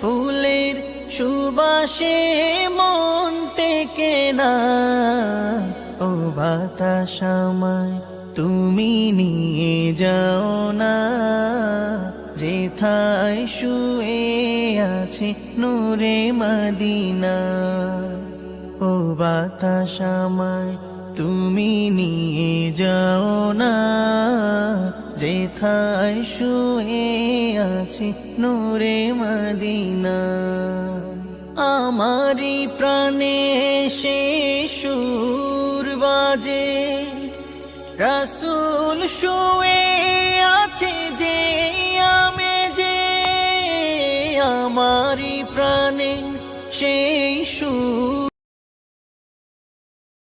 ফুলের সুবাসে মন টেকে না। ও বাতাসামায় তুমি নিয়ে যাও না। যেথায় শুয়ে আছে নূরে মদিনা। ও বাতাসামায় তুমি নিয়ে যাও যেথায় শুয়ে আছে নূরে মদিনা আমারি প্রাণে সে সুর বাজে। রসুল শুয়ে আছে যে আমি যে আমারি প্রাণে সেই সুর